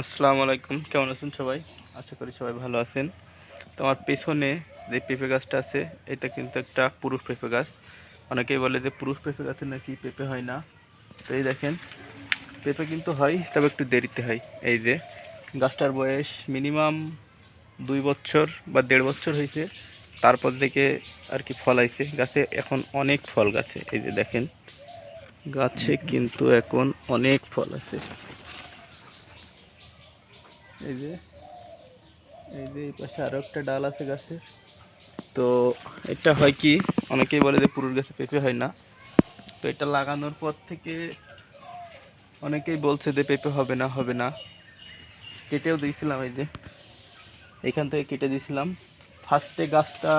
আসসালামু আলাইকুম, কেমন আছেন সবাই? আশা করি সবাই ভালো আছেন। তো আমার পেছনে যে পেঁপে গাছটা আছে, এটা কিন্তু একটা পুরুষ পেঁপে গাছ। অনেকেই বলে যে পুরুষ পেঁপে গাছে নাকি পেঁপে হয় না। তো এই দেখেন, পেঁপে কিন্তু হয়, তবে একটু দেরিতে হয়। এই যে, গাছটার বয়স মিনিমাম দুই বছর বা দেড় বছর হয়েছে। তারপর থেকে আর কি ফল আইছে। গাছে এখন অনেক ফল গাছে। এই যে দেখেন, গাছে কিন্তু এখন অনেক ফল আছে। এই যে এই যে এই পাশে আরও একটা ডাল আছে গাছের তো এটা হয় কি, অনেকেই বলে যে পুরুষ গাছে পেঁপে হয় না। তো এটা লাগানোর পর থেকে অনেকেই বলছে যে পেঁপে হবে না হবে না। কেটেও দিয়েছিলাম এই যে। এখান থেকে কেটে দিয়েছিলাম। ফার্স্টে গাছটা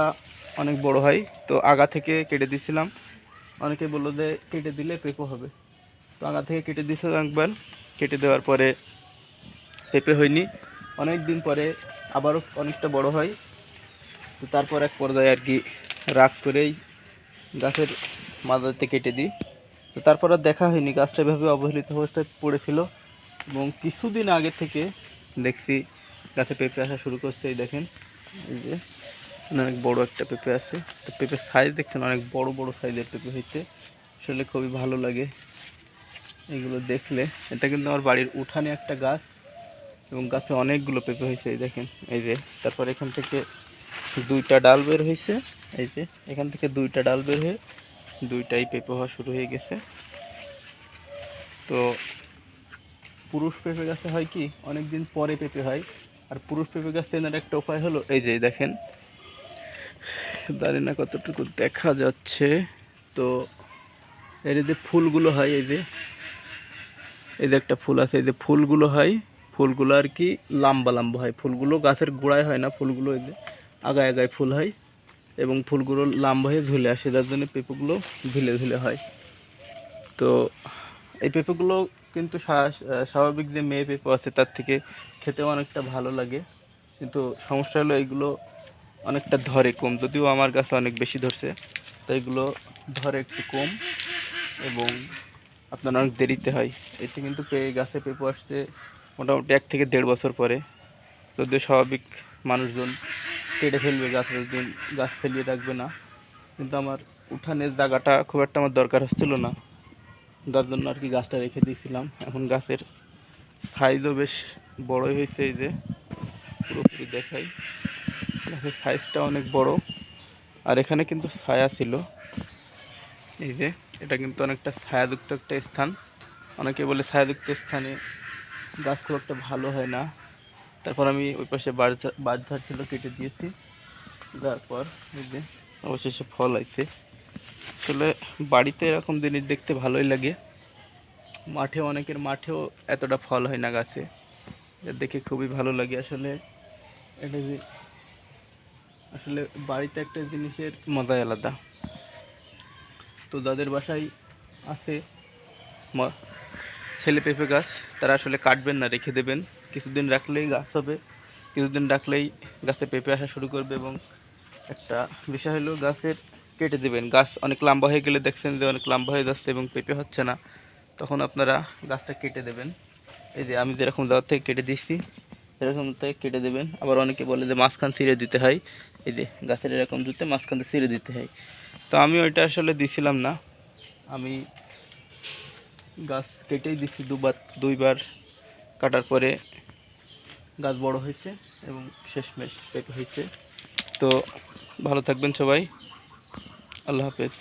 অনেক বড় হয়, তো আগা থেকে কেটে দিয়েছিলাম। অনেকে বলল যে কেটে দিলে পেঁপে হবে। তো আগা থেকে কেটে দিয়েছিলাম একবার। কেটে দেওয়ার পরে পেঁপে হয়নি। অনেক দিন পরে আবারও অনেকটা বড় হয়। তো তারপর এক পর্যায়ে আর কি রাগ করেই গাছের মাদাতে কেটে দিই। তো তারপর আর দেখা হয়নি। গাছটা এভাবে অবহেলিত অবস্থায় পড়েছিল এবং কিছুদিন আগে থেকে দেখছি গাছে পেঁপে আসা শুরু করছে। এই দেখেন, এই যে অনেক বড় একটা পেঁপে আছে। তো পেঁপের সাইজ দেখছেন, অনেক বড় বড় সাইজের পেঁপে হয়েছে। আসলে খুবই ভালো লাগে এগুলো দেখলে। এটা কিন্তু আমার বাড়ির উঠানে একটা গাছ। এবং গাছে অনেকগুলো পেঁপে হয়েছে, এই দেখেন, এই যে, তারপর এখান থেকে দুইটা ডাল বের হয়েছে, এই যে, এখান থেকে দুইটা ডাল বের হয়ে দুইটাই পেঁপে হওয়া শুরু হয়ে গেছে। তো পুরুষ পেঁপে গাছে হয় কি অনেক দিন পরে পেঁপে হয়, আর পুরুষ পেঁপে গাছ চেনার একটা উপায় হলো, এই যে দেখেন, জানি না কতটুকু দেখা যাচ্ছে, তো এর যে ফুলগুলো হয়, এই যে এই যে একটা ফুল আছে, এই যে ফুলগুলো হয় ফুলগুলো আর কি লম্বা লম্বা হয়। ফুলগুলো গাছের গোড়ায় হয় না, ফুলগুলো আগায় আগায় ফুল হয় এবং ফুলগুলো লম্বা হয়ে ঝুলে আসে, যার জন্য পেঁপেগুলো ঝুলে ঝুলে হয়। তো এই পেঁপেগুলো কিন্তু স্বাভাবিক যে মেয়ে পেঁপে আছে, তার থেকে খেতেও অনেকটা ভালো লাগে। কিন্তু সমস্যা হলো এইগুলো অনেকটা ধরে কম, যদিও আমার কাছে অনেক বেশি ধরছে, তো এগুলো ধরে একটু কম এবং আপনার অনেক দেরিতে হয়। এতে কিন্তু পে- গাছে পেঁপে আসতে মোটামুটি এক থেকে দেড় বছর পরে যদিও স্বাভাবিক মানুষজন কেটে ফেলবে, গাছ গাছ ফেলিয়ে রাখবে না। কিন্তু আমার উঠানের জায়গাটা খুব একটা আমার দরকার হচ্ছিল না। যার জন্য আর কি গাছটা রেখে দিয়েছিলাম। এখন গাছের সাইজও বেশ বড়ই হয়েছে এই যে, পুরোপুরি দেখাই। গাছের সাইজটা অনেক বড়। আর এখানে কিন্তু ছায়া ছিল। এই যে, এটা কিন্তু অনেকটা ছায়াযুক্ত একটা স্থান। অনেকে বলে ছায়াযুক্ত স্থানে গাছ খুব একটা ভালো হয় না। তারপর আমি ওই পাশে বাঁশঝাড় ছিল কেটে দিয়েছি। তারপর অবশেষে ফল আছে আসলে বাড়িতে এরকম জিনিস দেখতে ভালোই লাগে। মাঠে অনেকের মাঠেও এতটা ফল হয় না গাছে। দেখে খুবই ভালো লাগে আসলে। এটা যে আসলে বাড়িতে একটা জিনিসের মজাই আলাদা। তো যাদের বাসায় আছে ছেলে পেঁপে গাছ, তারা আসলে কাটবেন না, রেখে দেবেন। কিছুদিন রাখলেই গাছ হবে, কিছুদিন রাখলেই গাছে পেঁপে আসা শুরু করবে এবং একটা বিষয় হলো গাছের কেটে দেবেন। গাছ অনেক লম্বা হয়ে গেলে দেখছেন যে অনেক লম্বা হয়ে যাচ্ছে এবং পেঁপে হচ্ছে না। তখন আপনারা গাছটা কেটে দেবেন। এই যে আমি যেরকম যাওয়ার থেকে কেটে দিচ্ছি এরকম থেকে কেটে দেবেন। আবার অনেকে বলে যে মাঝখান ছিঁড়ে দিতে হয়। এই যে গাছের এরকম জুতে মাঝখান দিয়ে ছিঁড়ে দিতে হয়। তো আমি ওইটা আসলে দিছিলাম না। আমি গাছ কেটেই দিচ্ছি দুবার, দুইবার কাটার পরে গাছ বড় হয়েছে এবং শেষমেশ পেট হয়েছে। তো ভালো থাকবেন সবাই। আল্লাহ হাফেজ।